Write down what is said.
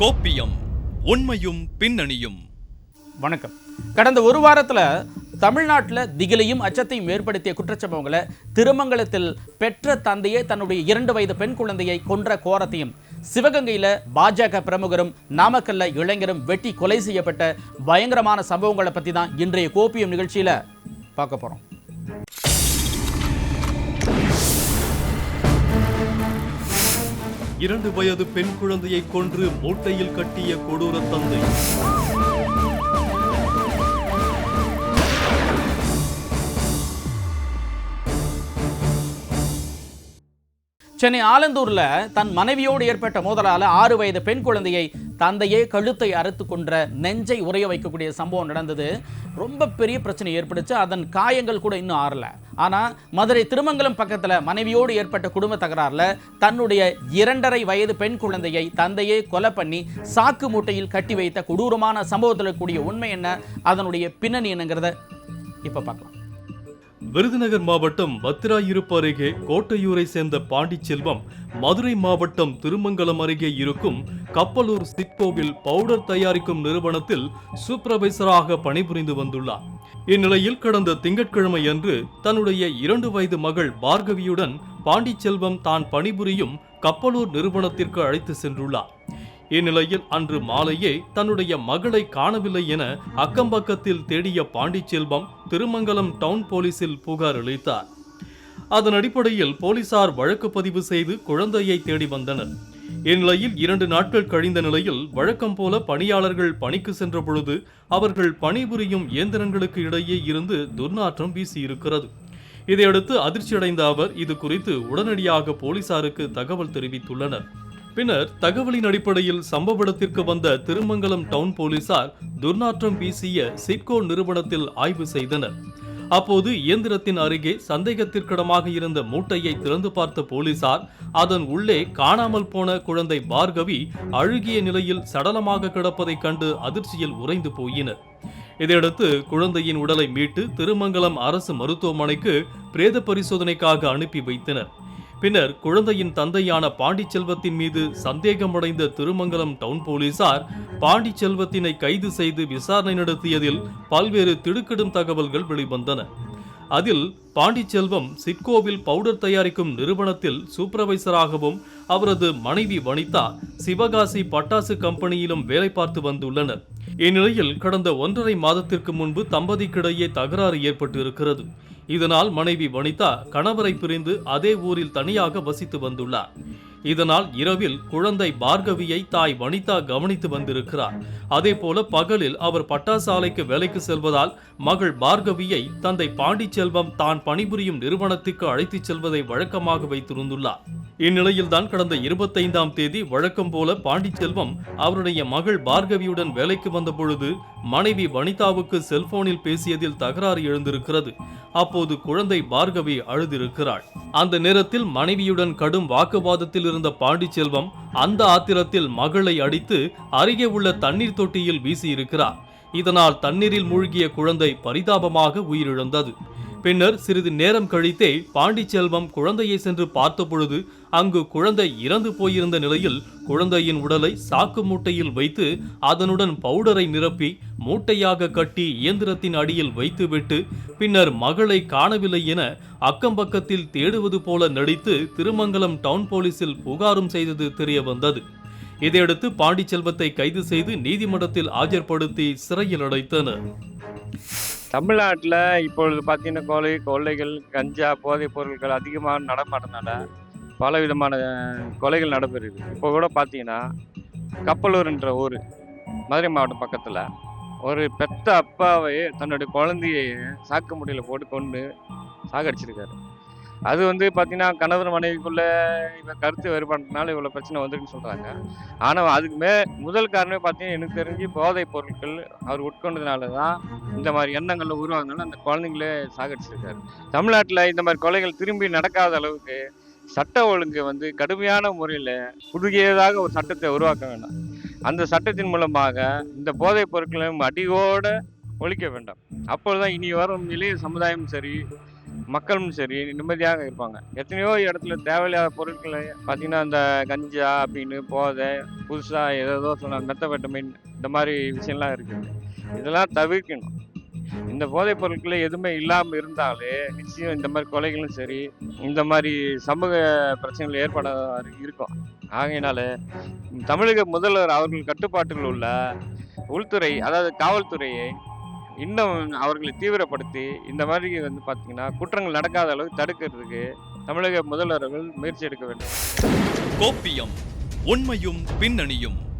கோப்பியம் உண்மையும் பின்னணியும். வணக்கம். கடந்த ஒரு வாரத்தில் தமிழ்நாட்டில் திகிலையும் அச்சத்தையும் ஏற்படுத்திய குற்றச்சம்பவங்களை திருமங்கலத்தில் பெற்ற தந்தையே தன்னுடைய இரண்டு வயது பெண் குழந்தையை கொன்ற கோரத்தையும் சிவகங்கையில் பாஜக பிரமுகரும் நாமக்கல்ல இளைஞரும் வெட்டி கொலை செய்யப்பட்ட பயங்கரமான சம்பவங்களை பற்றி தான் இன்றைய கோப்பியம் நிகழ்ச்சியில் பார்க்க போகிறோம் இரண்டு வயது பெண் குழந்தையை கொன்று மூட்டையில் கட்டிய கொடூர தந்தை. சென்னை ஆலந்தூர்ல தன் மனைவியோடு ஏற்பட்ட மோதலால ஆறு வயது பெண் குழந்தையை தந்தையே கழுத்தை அறுத்து கொன்ற நெஞ்சை உறைய வைக்கக்கூடிய சம்பவம் நடந்தது. ரொம்ப பெரிய பிரச்சனை ஏற்பட்டுச்சு. அதன் காயங்கள் கூட இன்னும் ஆறல. ஆனால் மதுரை திருமங்கலம் பக்கத்தில் மனைவியோடு ஏற்பட்ட குடும்ப தகராறில் தன்னுடைய இரண்டரை வயது பெண் குழந்தையை தந்தையே கொலை பண்ணி சாக்கு மூட்டையில் கட்டி வைத்த கொடூரமான சம்பவத்தில் கூடிய உண்மை என்ன? அதனுடைய பின்னணி என்னங்கிறத இப்போ பார்க்கலாம். விருதுநகர் மாவட்டம் பத்திராயிருப்பு அருகே கோட்டையூரை சேர்ந்த பாண்டிச்செல்வம் மதுரை மாவட்டம் திருமங்கலம் அருகே இருக்கும் கப்பலூர் சிட்கோவில் பவுடர் தயாரிக்கும் நிறுவனத்தில் சூப்பர்வைசராக பணிபுரிந்து வந்துள்ளார். இந்நிலையில் கடந்த திங்கட்கிழமை அன்று தன்னுடைய இரண்டு வயது மகள் பார்கவியுடன் பாண்டிச்செல்வம் தான் பணிபுரியும் கப்பலூர் நிறுவனத்திற்கு அழைத்து சென்றுள்ளார். இந்நிலையில் அன்று மாலையே தன்னுடைய மகளை காணவில்லை என அக்கம்பக்கத்தில் தேடிய பாண்டிச்செல்வம் திருமங்கலம் டவுன் போலீசில் புகார் அளித்தார். அதன் அடிப்படையில் போலீசார் வழக்கு பதிவு செய்து குழந்தையை தேடி வந்தனர். இந்நிலையில் இரண்டு நாட்கள் கழிந்த நிலையில் வழக்கம் போல பணியாளர்கள் பணிக்கு சென்ற பொழுது அவர்கள் பணிபுரியும் இயந்திரங்களுக்கு இடையே இருந்து துர்நாற்றம் வீசியிருக்கிறது. இதையடுத்து அதிர்ச்சியடைந்த அவர் இது குறித்து உடனடியாக போலீசாருக்கு தகவல் தெரிவித்துள்ளனர். பின்னர் தகவலின் அடிப்படையில் சம்பவ இடத்திற்கு வந்த திருமங்கலம் டவுன் போலீசார் துர்நாற்றம் வீசிய சிட்கோ நிறுவனத்தில் ஆய்வு செய்தனர். அப்போது இயந்திரத்தின் அருகே சந்தேகத்திற்கிடமாக இருந்த மூட்டையை திறந்து பார்த்த போலீசார் அதன் உள்ளே காணாமல் போன குழந்தை பார்கவி அழுகிய நிலையில் சடலமாக கிடப்பதைக் கண்டு அதிர்ச்சியில் உறைந்து போயினர். இதையடுத்து குழந்தையின் உடலை மீட்டு திருமங்கலம் அரசு மருத்துவமனைக்கு பிரேத பரிசோதனைக்காக அனுப்பி வைத்தனர். பின்னர் குழந்தையின் தந்தையான பாண்டிச்செல்வத்தின் மீது சந்தேகமடைந்த திருமங்கலம் டவுன் போலீசார் பாண்டிச்செல்வத்தினை கைது செய்து விசாரணை நடத்தியதில் பல்வேறு திடுக்கிடும் தகவல்கள் வெளிவந்தன. அதில் பாண்டிச்செல்வம் சிட்கோவில் பவுடர் தயாரிக்கும் நிறுவனத்தில் சூப்பர்வைசராகவும் அவரது மனைவி வனிதா சிவகாசி பட்டாசு கம்பெனியிலும் வேலை பார்த்து வந்துள்ளனர். இந்நிலையில் கடந்த ஒன்றரை மாதத்திற்கு முன்பு தம்பதிக்கிடையே தகராறு ஏற்பட்டு இருக்கிறது இதனால் மனைவி வனிதா கணவரை பிரிந்து அதே ஊரில் தனியாக வசித்து வந்துள்ளார். இதனால் இரவில் குழந்தை பார்கவியை தாய் வனிதா கவனித்து வந்திருக்கிறார். அதே போல பகலில் அவர் பட்டாசாலைக்கு வேலைக்கு செல்வதால் மகள் பார்கவியை தந்தை பாண்டிச்செல்வம் தான் பணிபுரியும் நிறுவனத்துக்கு அழைத்துச் செல்வதை வழக்கமாக வைத்திருந்துள்ளார். இந்நிலையில்தான் கடந்த இருபத்தைந்தாம் தேதி வழக்கம் போல பாண்டிச்செல்வம் அவருடைய மகள் பார்கவியுடன் வேலைக்கு வந்த பொழுது மனைவி வனிதாவுக்கு செல்போனில் பேசியதில் தகராறு எழுந்திருக்கிறது. அப்போது குழந்தை பார்கவி அழுதிருக்கிறாள். அந்த நேரத்தில் மனைவியுடன் கடும் வாக்குவாதத்தில் இருந்த பாண்டிச்செல்வம் அந்த ஆத்திரத்தில் மகளை அடித்து அருகே உள்ள தண்ணீர் தொட்டியில் வீசியிருக்கிறார். இதனால் தண்ணீரில் மூழ்கிய குழந்தை பரிதாபமாக உயிரிழந்தது. பின்னர் சிறிது நேரம் கழித்தே பாண்டிச்செல்வம் குழந்தையை சென்று பார்த்தபொழுது அங்கு குழந்தை இறந்து போயிருந்த நிலையில் குழந்தையின் உடலை சாக்கு மூட்டையில் வைத்து அதனுடன் பவுடரை நிரப்பி மூட்டையாக கட்டி இயந்திரத்தின் அடியில் வைத்துவிட்டு பின்னர் மகளை காணவில்லை என அக்கம்பக்கத்தில் தேடுவது போல நடித்து திருமங்கலம் டவுன் போலீசில் புகாரும் செய்தது தெரிய வந்தது இதையடுத்து பாண்டிச்செல்வத்தை கைது செய்து நீதிமன்றத்தில் ஆஜர்படுத்தி சிறையில் அடைத்தனர். தமிழ்நாட்டில் இப்பொழுது பார்த்தீங்கன்னா கொலை கொள்ளைகள் கஞ்சா போதைப் பொருட்கள் அதிகமாக நடமாட்டனால பல விதமான கொலைகள் நடைபெறுது. இப்போ கூட பார்த்தீங்கன்னா கப்பலூர்ன்ற ஊர் மதுரை மாவட்டம் பக்கத்தில் ஒரு பெத்த அப்பாவை தன்னுடைய குழந்தைய சாக்கு முடியல போட்டு கொண்டு சாகடிச்சிருக்காரு. அது வந்து பார்த்தீங்கன்னா கணவர் மனைவிக்குள்ள இப்போ கருத்து வேறுபாடுனால இவ்வளோ பிரச்சனை வந்துருக்குன்னு சொல்கிறாங்க ஆனால் அதுக்கு மே முதல் காரணமே பார்த்தீங்கன்னா எனக்கு தெரிஞ்சு போதைப் பொருட்கள் அவர் உட்கொண்டதுனால தான் இந்த மாதிரி எண்ணங்களில் உருவாங்கனால அந்த குழந்தைங்களே சாகடிச்சிருக்காரு. தமிழ்நாட்டில் இந்த மாதிரி கொலைகள் திரும்பி நடக்காத அளவுக்கு சட்ட ஒழுங்கு வந்து கடுமையான முறையில் புதுகியதாக ஒரு சட்டத்தை உருவாக்க வேண்டாம். அந்த சட்டத்தின் மூலமாக இந்த போதைப் பொருட்களை அடியோடு ஒழிக்க வேண்டாம். அப்பொழுதுதான் இனி வரும் இளைய சமுதாயம் சரி மக்களும் சரி நிம்மதியாக இருப்பாங்க. எத்தனையோ இடத்துல தேவையில்லாத பொருட்களை பார்த்தீங்கன்னா அந்த கஞ்சா அப்படின்னு போதை புதுசாக ஏதோ சொன்ன மெத்தபெட்டமைன் இந்த மாதிரி விஷயம்லாம் இருக்குது இதெல்லாம் தவிர்க்கணும். இந்த போதைப் பொருட்களை எதுவுமே இல்லாமல் இருந்தாலே நிச்சயம் இந்த மாதிரி கொலைகளும் சரி இந்த மாதிரி சமூக பிரச்சனைகள் ஏற்பட இருக்கும். ஆகையினால தமிழக முதல்வர் அவர்கள் கட்டுப்பாட்டில் உள்ள உள்துறை அதாவது காவல்துறையை இன்னும் அவர்களை தீவிரப்படுத்தி இந்த மாதிரி வந்து பார்த்தீங்கன்னா குற்றங்கள் நடக்காத அளவுக்கு தடுக்கிறதுக்கு தமிழக முதல்வர்கள் முயற்சி எடுக்க வேண்டும். கோப்பியம் உண்மையும் பின்னணியும்.